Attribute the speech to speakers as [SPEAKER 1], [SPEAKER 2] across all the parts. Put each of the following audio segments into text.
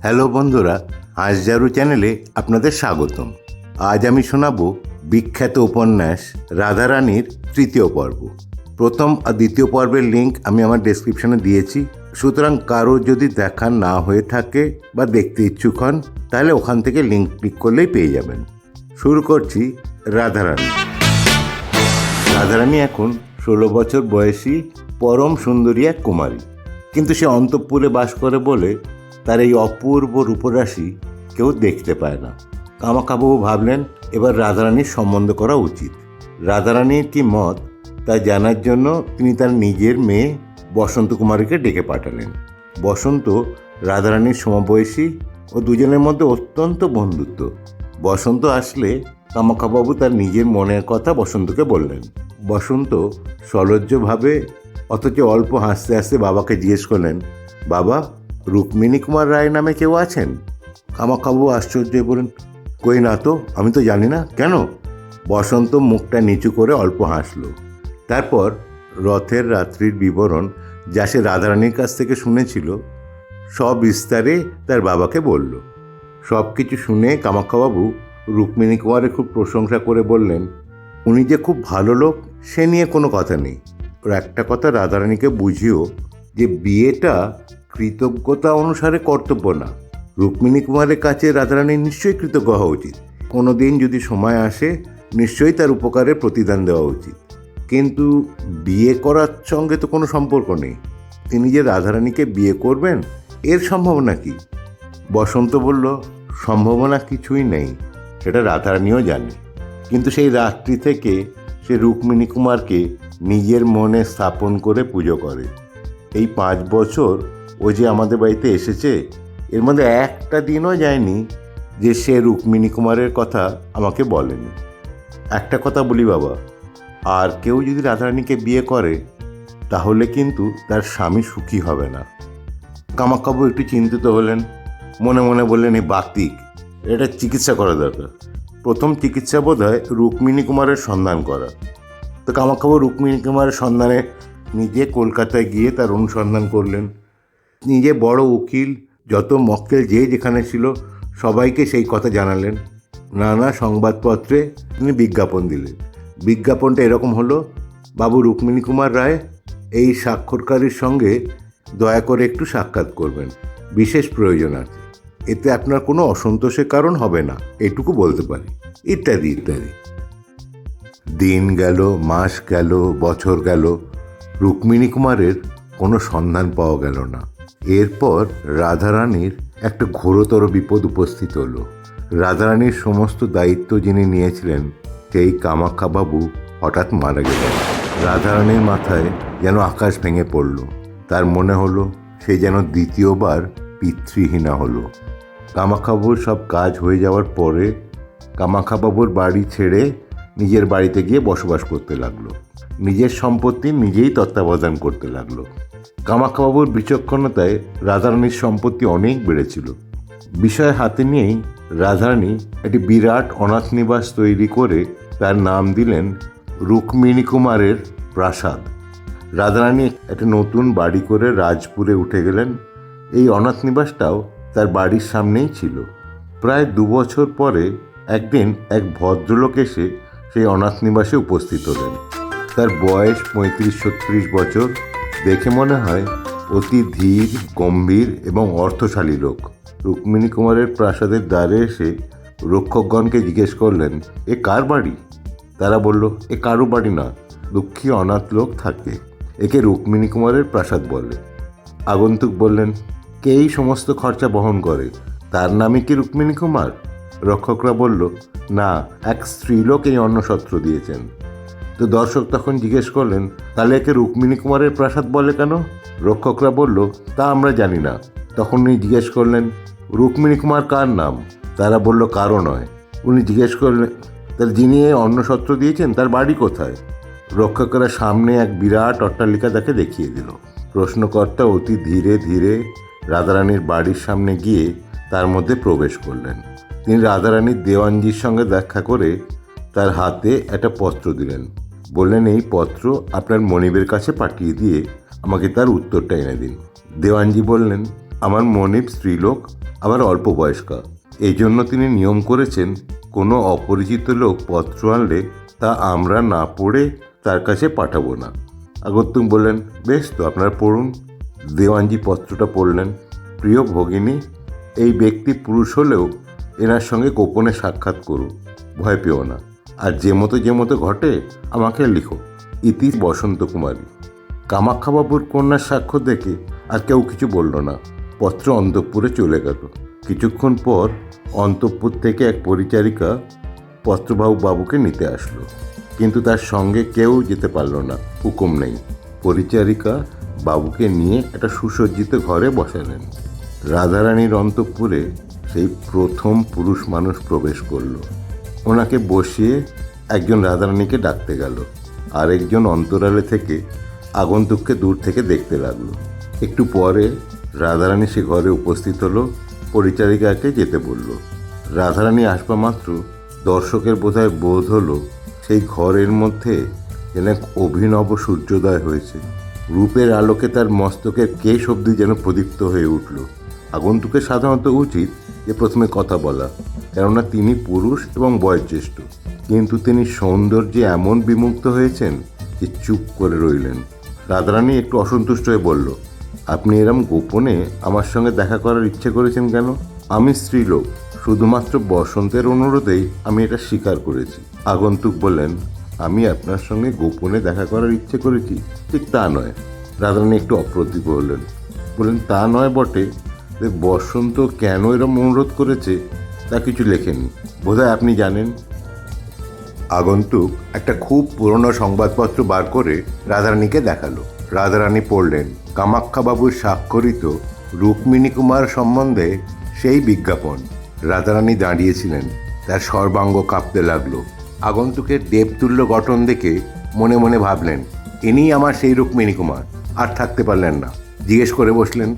[SPEAKER 1] Hello বন্ধুরা, আজ জারু চ্যানেলে আপনাদের স্বাগতম। আজ আমি শোনাব বিখ্যাত উপন্যাস রাধারানীর তৃতীয় পর্ব। প্রথম আর দ্বিতীয় পর্বের লিঙ্ক আমি আমার ডেসক্রিপশনে দিয়েছি। সুতরাং কারও যদি দেখা না হয়ে থাকে বা দেখতে ইচ্ছুক হন, তাহলে ওখান থেকে লিঙ্ক ক্লিক করলেই পেয়ে যাবেন। শুরু করছি রাধারানী। রাধারানী এখন ষোলো বছর বয়সী পরম সুন্দরী এক কুমারী। কিন্তু সে অন্তঃপুরে বাস করে বলে তার এই অপূর্ব রূপরাশি কেউ দেখতে পায় না। কামাকাবাবু ভাবলেন, এবার রাধারানীর সম্বন্ধ করা উচিত। রাধারানীর কি মত, তা জানার জন্য তিনি তার নিজের মেয়ে বসন্ত কুমারীকে ডেকে পাঠালেন। বসন্ত রাধারানীর সমবয়সী ও দুজনের মধ্যে অত্যন্ত বন্ধুত্ব। বসন্ত আসলে কামাখাবাবু তার নিজের মনের কথা বসন্তকে বললেন। বসন্ত সলজ্জভাবে, অথচ অল্প হাসতে হাসতে বাবাকে জিজ্ঞেস করলেন, বাবা রুক্মিণী কুমার রায় নামে কেউ আছেন? কামাখাবু আশ্চর্য বলেন, কই না তো, আমি তো জানি না, কেন? বসন্ত মুখটা নিচু করে অল্প হাসলো। তারপর রথের রাত্রির বিবরণ যা সে রাধারানীর কাছ থেকে শুনেছিল সব বিস্তারে তার বাবাকে বলল। সব কিছু শুনে কামাখ্যাবাবু রুক্মিণী কুমারের খুব প্রশংসা করে বললেন, উনি যে খুব ভালো লোক, সে নিয়ে কোনো কথা নেই। ওর একটা কথা রাধারানীকে বুঝিও যে বিয়েটা কৃতজ্ঞতা অনুসারে কর্তব্য না। রুক্মিণী কুমারের কাছে রাধারানীর নিশ্চয়ই কৃতজ্ঞ হওয়া উচিত। কোনো দিন যদি সময় আসে, নিশ্চয়ই তার উপকারে প্রতিদান দেওয়া উচিত। কিন্তু বিয়ে করার সঙ্গে তো কোনো সম্পর্ক নেই। তিনি যে রাধারানীকে বিয়ে করবেন, এর সম্ভাবনা কি? বসন্ত বলল, সম্ভাবনা কিছুই নেই, সেটা রাধারানীও জানে। কিন্তু সেই রাত্রি থেকে সে রুক্মিণী কুমারকে নিজের মনে স্থাপন করে পুজো করে। এই পাঁচ বছর ও যে আমাদের বাড়িতে এসেছে, এর মধ্যে একটা দিনও যায়নি যে সে রুক্মিণী কুমারের কথা আমাকে বলেনি। একটা কথা বলি বাবা, আর কেউ যদি রাধারানীকে বিয়ে করে, তাহলে কিন্তু তার স্বামী সুখী হবে না। কামাকাবু একটু চিন্তিত হলেন, মনে মনে বললেন এই বাতিক, এটা চিকিৎসা করা দরকার। প্রথম চিকিৎসা বোধ হয় রুক্মিণী কুমারের সন্ধান করা। তো কামাকাবু রুক্মিণী কুমারের সন্ধানে নিজে কলকাতায় গিয়ে তার অনুসন্ধান করলেন। নিজে বড় উকিল, যত মক্কেল যে যেখানে ছিল, সবাইকে সেই কথা জানালেন। নানা সংবাদপত্রে তিনি বিজ্ঞাপন দিলেন। বিজ্ঞাপনটা এরকম হলো, বাবু রুক্মিণী কুমার রায়, এই স্বাক্ষরকারীর সঙ্গে দয়া করে একটু সাক্ষাৎ করবেন। বিশেষ প্রয়োজন আছে। এতে আপনার কোনো অসন্তোষের কারণ হবে না। এটুকু বলতে পারি। ইত্যাদি ইত্যাদি। দিন গেল, মাস গেল, বছর গেল, রুক্মিণী কুমারের কোনো সন্ধান পাওয়া গেল না। এরপর রাধারানীর একটা ঘোরতর বিপদ উপস্থিত হলো। রাধারানীর সমস্ত দায়িত্ব যিনি নিয়েছিলেন, সেই কামাখ্যাবাবু হঠাৎ মারা গেলেন। রাধারানীর মাথায় যেন আকাশ ভেঙে পড়ল। তার মনে হলো সে যেন দ্বিতীয়বার পিতৃহীনা হলো। কামাখ্যাবাবুর সব কাজ হয়ে যাওয়ার পরে কামাখ্যাবাবুর বাড়ি ছেড়ে নিজের বাড়িতে গিয়ে বসবাস করতে লাগল। নিজের সম্পত্তি নিজেই তত্ত্বাবধান করতে লাগল। কামাখ্যাবাবুর বিচক্ষণতায় রাধারানীর সম্পত্তি অনেক বেড়েছিল। বিষয় হাতে নিয়েই রাধারানী একটি বিরাট অনাথ নিবাস তৈরি করে তার নাম দিলেন রুক্মিণী কুমারের প্রাসাদ। রাধারানী একটা নতুন বাড়ি করে রাজপুরে উঠে গেলেন। এই অনাথ নিবাসটাও তার বাড়ির সামনেই ছিল। প্রায় দু বছর পরে একদিন এক ভদ্রলোক এসে সেই অনাথ নিবাসে উপস্থিত হলেন। তার বয়স পঁয়ত্রিশ, ছত্রিশ বছর, দেখে মনে হয় অতি ধীর, গম্ভীর এবং অর্থশালী লোক। রুক্মিণী কুমারের প্রাসাদের দ্বারে এসে রক্ষকগণকে জিজ্ঞেস করলেন, এ কার বাড়ি? তারা বলল, এ কারও বাড়ি না, দুঃখী অনাথ লোক থাকে। একে রুক্মিণী কুমারের প্রাসাদ বলে। আগন্তুক বললেন, কে এই সমস্ত খরচা বহন করে? তার নামে কি রুক্মিণী কুমার? রক্ষকরা বলল, না, এক স্ত্রীলোক এই অন্নসত্র দিয়েছেন। তো দর্শক তখন জিজ্ঞেস করলেন, তাহলে একে রুক্মিণী কুমারের প্রাসাদ বলে কেন? রক্ষকরা বলল, তা আমরা জানি না। তখন উনি জিজ্ঞেস করলেন, রুক্মিণী কুমার কার নাম? তারা বলল কারও নয়। উনি জিজ্ঞেস করলেন, তাহলে যিনি এই অন্নসত্র দিয়েছেন, তার বাড়ি কোথায়? রক্ষকরা সামনে এক বিরাট অট্টালিকা তাকে দেখিয়ে দিল। প্রশ্নকর্তা অতি ধীরে ধীরে রাধারানীর বাড়ির সামনে গিয়ে তার মধ্যে প্রবেশ করলেন। তিনি রাধারানীর দেওয়ানজির সঙ্গে দেখা করে তার হাতে একটা পত্র দিলেন। বললেন, এই পত্র আপনার মনিবের কাছে পাঠিয়ে দিয়ে আমাকে তার উত্তরটা এনে দিন। দেওয়ানজি বললেন, আমার মনিব স্ত্রীলোক, আবার অল্প বয়স্কা। এই জন্য তিনি নিয়ম করেছেন, কোনো অপরিচিত লোক পত্র আনলে তা আমরা না পড়ে তার কাছে পাঠাবো না। আগন্তুক বললেন, বেশ তো, আপনারা পড়ুন। দেওয়ানজি পত্রটা পড়লেন, প্রিয় ভগিনী, এই ব্যক্তি পুরুষ হলেও এনার সঙ্গে গোপনে সাক্ষাৎ করুন ভয় পেও না। আর যে মতো যে মতো ঘটে, আমাকে লিখো। ইতি বসন্ত কুমারী। কামাখ্যাবাবুর কন্যার সাক্ষ্য দেখে আর কেউ কিছু বলল না। পত্র অন্তঃপুরে চলে গেল। কিছুক্ষণ পর অন্তঃপুর থেকে এক পরিচারিকা পত্রবাবু বাবুকে নিতে আসলো। কিন্তু তার সঙ্গে কেউ যেতে পারল না, হুকুম নেই। পরিচারিকা বাবুকে নিয়ে একটা সুসজ্জিত ঘরে বসালেন। রাধারানীর অন্তঃপুরে সেই প্রথম পুরুষ মানুষ প্রবেশ করল। ওনাকে বসিয়ে একজন রাধারানীকে ডাকতে গেল আরেকজন অন্তরালে থেকে আগন্তুককে দূর থেকে দেখতে লাগল। একটু পরে রাধারানী সে ঘরে উপস্থিত হলো, পরিচারিকাকে যেতে বলল। রাধারানী আসবা মাত্র দর্শকের বোধহয় বোধ হলো সেই ঘরের মধ্যে যেন এক অভিনব সূর্যোদয় হয়েছে। রূপের আলোকে তার মস্তকের কেশ অবধি যেন প্রদীপ্ত হয়ে উঠল। আগন্তুকের সাধারণত উচিত যে প্রথমে কথা বলা। কেননা তিনি পুরুষ এবং বয়োজ্যেষ্ঠ। কিন্তু তিনি সৌন্দর্যে এমন বিমুক্ত হয়েছেন যে চুপ করে রইলেন। রাধারানী একটু অসন্তুষ্ট হয়ে বলল, আপনি এরম গোপনে আমার সঙ্গে দেখা করার ইচ্ছে করেছেন কেন? আমি স্ত্রীলোক, শুধুমাত্র বসন্তের অনুরোধেই আমি এটা স্বীকার করেছি। আগন্তুক বললেন, আমি আপনার সঙ্গে গোপনে দেখা করার ইচ্ছে করেছি। ঠিক তা নয়। রাধারানী একটু অপ্রতিভ হলেন। বললেন, তা নয় বটে। বসন্ত কেন এরম অনুরোধ করেছে? তা কিছু লেখেননি বোধহয় আপনি জানেন, আগন্তুক একটা খুব পুরনো সংবাদপত্র বার করে রাধারানীকে দেখাল। রাধারানী পড়লেন কামাখ্যাবাবুর স্বাক্ষরিত রুক্মিণী কুমার সম্বন্ধে সেই বিজ্ঞাপন। রাধারানী দাঁড়িয়েছিলেন, তার সর্বাঙ্গ কাঁপতে লাগল। আগন্তুকের দেবতুল্য গঠন দেখে মনে মনে ভাবলেন ইনিই আমার সেই রুক্মিণী কুমার, আর থাকতে পারলেন না। জিজ্ঞেস করে বসলেন,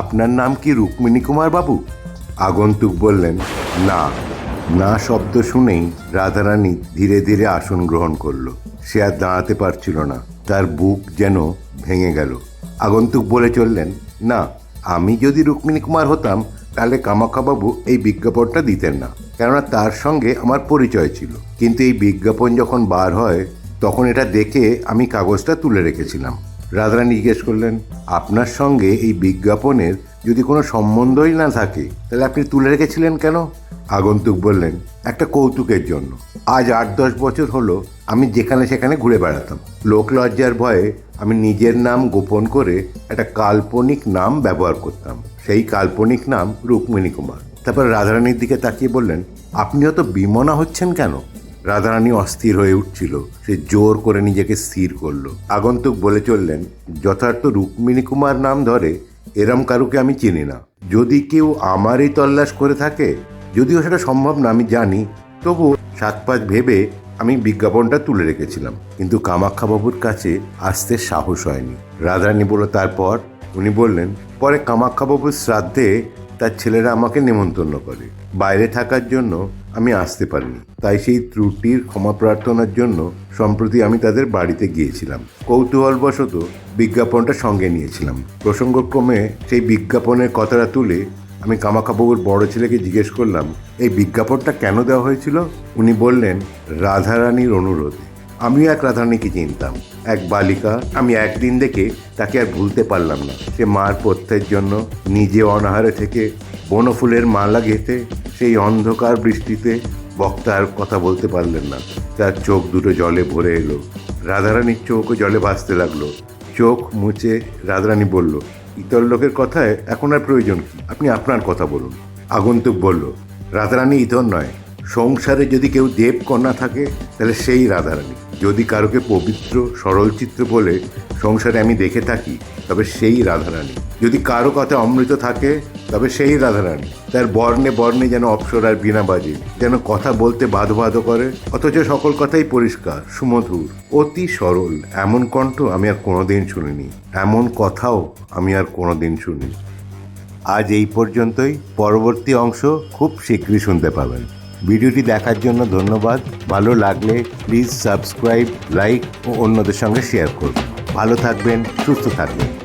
[SPEAKER 1] আপনার নাম কি রুক্মিণী কুমার বাবু? আগন্তুক বললেন, না না শব্দ শুনেই রাধারানী ধীরে ধীরে আসন গ্রহণ করল। সে আর দাঁড়াতে পারছিল না। তার বুক যেন ভেঙে গেল। আগন্তুক বলে চললেন, না, আমি যদি রুক্মিণী কুমার হতাম, তাহলে কামাখ্যাবাবু এই বিজ্ঞাপনটা দিতেন না। কেননা তার সঙ্গে আমার পরিচয় ছিল। কিন্তু এই বিজ্ঞাপন যখন বার হয়, তখন এটা দেখে আমি কাগজটা তুলে রেখেছিলাম। রাধারানী জিজ্ঞেস করলেন, আপনার সঙ্গে এই বিজ্ঞাপনের যদি কোনো সম্বন্ধই না থাকে, তাহলে আপনি তুলে রেখেছিলেন কেন? আগন্তুক বললেন, একটা কৌতুকের জন্য। আজ আট দশ বছর হলো, আমি যেখানে সেখানে ঘুরে বেড়াতাম। লোক লজ্জার ভয়ে আমি নিজের নাম গোপন করে একটা কাল্পনিক নাম ব্যবহার করতাম। সেই কাল্পনিক নাম রুক্মিণী কুমার। তারপর রাধারানীর দিকে তাকিয়ে বললেন আপনিও তো বিমনা হচ্ছেন কেন? রাধারানী অস্থির হয়ে উঠছিল। সে জোর করে নিজেকে স্থির করল। আগন্তুক বলে চললেন, যথার্থ রুক্মিণী কুমার নাম ধরে এরম কারুকে আমি চিনি না। যদি কেউ আমারই তল্লাশ করে থাকে, যদিও সেটা সম্ভব না, আমি জানি তবু সাত পাঁচ ভেবে আমি বিজ্ঞাপনটা তুলে রেখেছিলাম। কিন্তু কামাখ্যাবাবুর কাছে আসতে সাহস হয়নি। রাধারানী বলল, তারপর? উনি বললেন, পরে কামাখ্যাবাবুর শ্রাদ্ধে তার ছেলেরা আমাকে নেমন্তন্ন করে। বাইরে থাকার জন্য আমি আসতে পারিনি। তাই সেই ত্রুটির ক্ষমা প্রার্থনার জন্য সম্প্রতি আমি তাদের বাড়িতে গিয়েছিলাম। কৌতূহলবশত বিজ্ঞাপনটা সঙ্গে নিয়েছিলাম। প্রসঙ্গক্রমে সেই বিজ্ঞাপনের কথাটা তুলে আমি কামাখ্যাবাবুর বড় ছেলেকে জিজ্ঞেস করলাম, এই বিজ্ঞাপনটা কেন দেওয়া হয়েছিল? উনি বললেন, রাধারানীর অনুরোধে। আমিও এক রাধারানীকে চিনতাম। এক বালিকা, আমি একদিন দেখে তাকে আর ভুলতে পারলাম না। সে মার পথ্যের জন্য নিজে অনাহারে থেকে বনফুলের মালা গেঁথে সেই অন্ধকার বৃষ্টিতে বক্তা আর কথা বলতে পারলেন না। তার চোখ দুটো জলে ভরে এলো। রাধারানীর চোখও জলে ভাসতে লাগল। চোখ মুছে রাধারানী বলল, ইতর লোকের কথায় এখন আর প্রয়োজন কি? আপনি আপনার কথা বলুন। আগন্তুক বলল, রাধারানী ইতর নয়। সংসারে যদি কেউ দেবকন্যা থাকে, তাহলে সেই রাধারানী। যদি কারোকে পবিত্র, সরল চিত্র বলে সংসারে আমি দেখে থাকি, তবে সেই রাধারানী। যদি কারও কথা অমৃত থাকে, তবে সেই রাধারানী। তার বর্ণে বর্ণে যেন অপসরার বিনা বাজে, যেন কথা বলতে বাধো বাধো করে, অথচ সকল কথাই পরিষ্কার, সুমধুর, অতি সরল। এমন কণ্ঠ আমি আর কোনোদিন শুনিনি, এমন কথাও আমি আর কোনোদিন শুনিনি। আজ এই পর্যন্তই, পরবর্তী অংশ খুব শীঘ্রই শুনতে পাবেন। ভিডিওটি দেখার জন্য ধন্যবাদ। ভালো লাগলে প্লিজ সাবস্ক্রাইব লাইক ও অন্যদের সঙ্গে শেয়ার করুন। ভালো থাকবেন, সুস্থ থাকবেন।